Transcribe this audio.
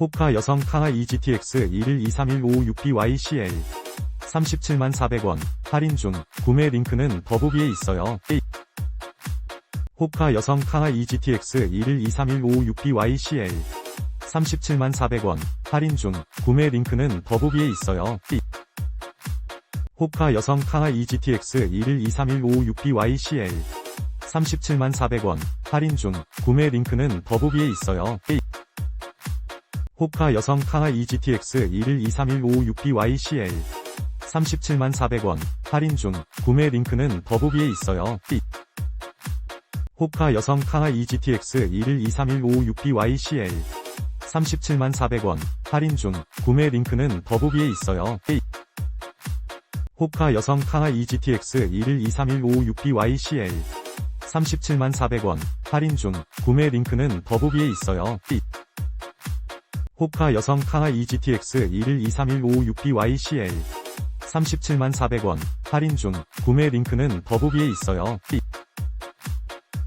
호카 여성 카하 EGTX 212315UPYCL 37만 400원. 할인 중. 구매 링크는 더보기에 있어요. 호카 여성 카하 EGTX 212315UPYCL 37만 400원. 할인 중. 구매 링크는 더보기에 있어요. 호카 여성 카하 EGTX 212315UPYCL 37만 400원. 할인 중. 구매 링크는 더보기에 있어요. 호카 여성 카하 EGTX 212315UPYCL 37만 400원. 할인 중. 구매 링크는 더보기에 있어요. 호카 여성 카하 EGTX 212315UPYCL 37만 400원. 할인 중. 구매 링크는 더보기에 있어요. 호카 여성 카하 EGTX 212315UPYCL 37만 400원. 할인 중. 구매 링크는 더보기에 있어요. 호카 여성 카하 EGTX 212315UPYCL 37만 400원. 할인 중. 구매 링크는 더보기에 있어요.